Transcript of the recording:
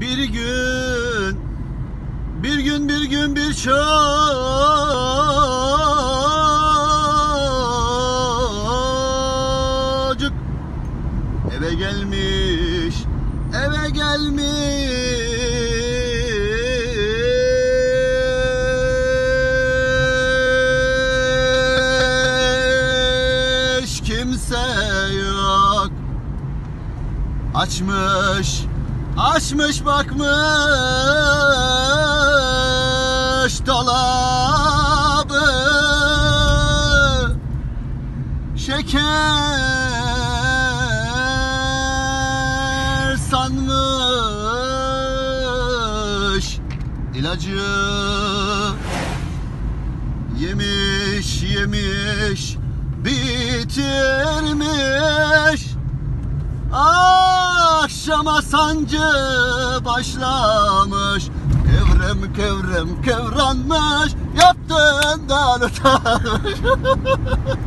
Bir gün bir gün bir gün bir çocuk eve gelmiş eve gelmiş. Kimse yok. Açmış açmış bakmış dolabı. Şeker sanmış ilacı. Yemiş yemiş bitirmiş Akşama sancı başlamış. Kevrem kevrem kevranmış. Yaptığından utanmış